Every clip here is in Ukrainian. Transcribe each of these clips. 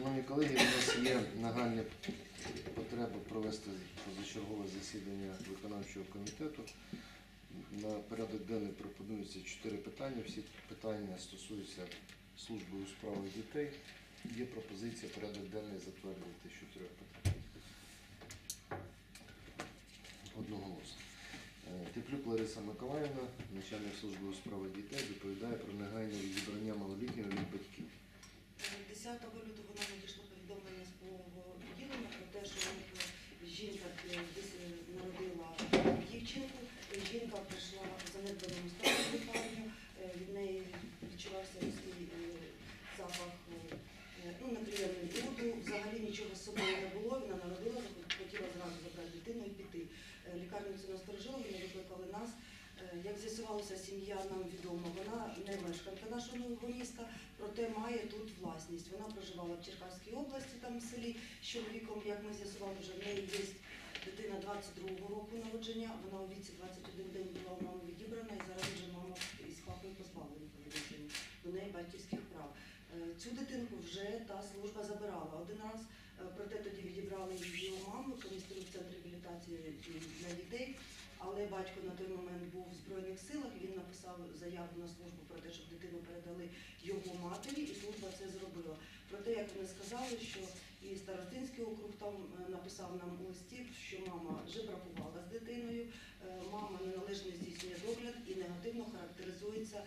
Шановні колеги, у нас є нагальна потреба провести позачергове засідання виконавчого комітету. На порядок денний пропонується чотири питання. Всі питання стосуються служби у справах дітей. Є пропозиція порядок денний затвердити з чотирьох питань. Одноголосно. Е, Теплюк Лариса Миколаївна, начальник служби у справах дітей, доповідає про негайне Е, Лікарню це вони викликали нас. Е, Як з'ясувалося, сім'я нам відома, вона не мешканка нашого нового міста, проте має тут власність. Вона проживала в Черкаській області, там в селі з чоловіком, як ми з'ясували, вже в неї є дитина 22-го року народження. Вона у віці 21 день була у мами відібрана і зараз вже мама із папою позбавлена по до неї батьківських прав. Е, Цю дитинку вже та служба забирала один раз, е, проте тоді відібрали її у маму, помістили для дітей. Але батько на той момент був в Збройних силах, він написав заяву на службу про те, щоб дитину передали його матері, і служба це зробила. Проте, як вони сказали, що і Старостинський округ там е, написав нам у листі, що мама жебракувала з дитиною, е, мама неналежно здійснює догляд і негативно характеризується е,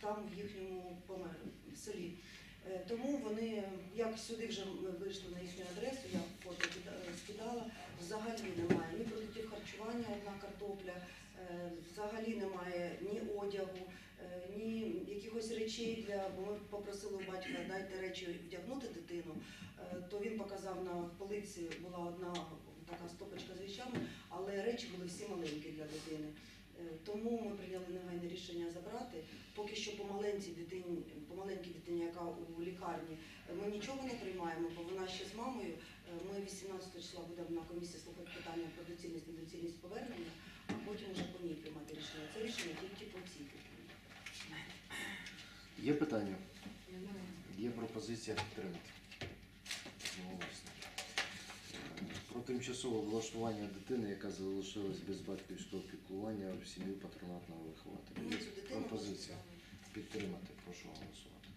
там в їхньому помер- в селі. Е, Тому вони, як сюди вже вийшли на їхню адресу, я фото кида- скидала, взагалі немає ні продуктів харчування, одна картопля, е, взагалі немає ні одягу, е, ні якихось речей для, бо ми попросили батька дайте речі вдягнути дитину, то він показав на полиці була одна така стопочка з речами, але речі були всі маленькі для дитини. Е, Тому ми прийняли негайне рішення забрати. Поки що по маленькій дитині, по маленькій дитині, яка у лікарні, е, ми нічого не приймаємо, бо вона ще з мамою. Е, Ми 18 числа будемо на комісії слухати питання про доцільність недоцільність повернення, а потім вже по ній приймати рішення. Це рішення тільки по цій дитині. Є питання? Є пропозиція підтримати. Одноголосно. Е, Про тимчасове влаштування дитини, яка залишилась без батьківського піклування в сім'ю патронатного вихователя. Є пропозиція підтримати. Прошу голосувати.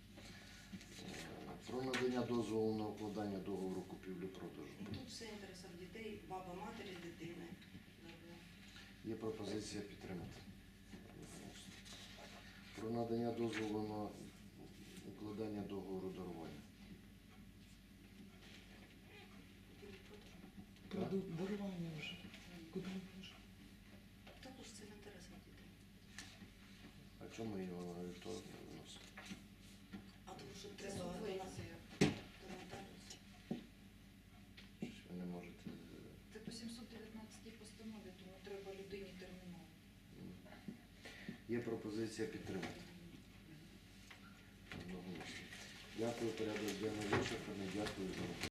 Е, Про надання дозволу на укладання договору купівлі-продажу. Ну, Тут все інтересах дітей, баба, матері, дитини. Є пропозиція підтримати. Про надання дозволу на укладання договору дарування. Кладуть дарування вже. Куди вже? Також це в інтересах дітей. А чому ми його на вівторок не виносимо? А тому що Це треба до нас субвенція. до нотаріуса. Щось ви не можете. е, Це по 719 постанові, тому треба людині терміново. м. Є пропозиція підтримати. Дякую, порядок для вичерпаний. Дякую за роботу.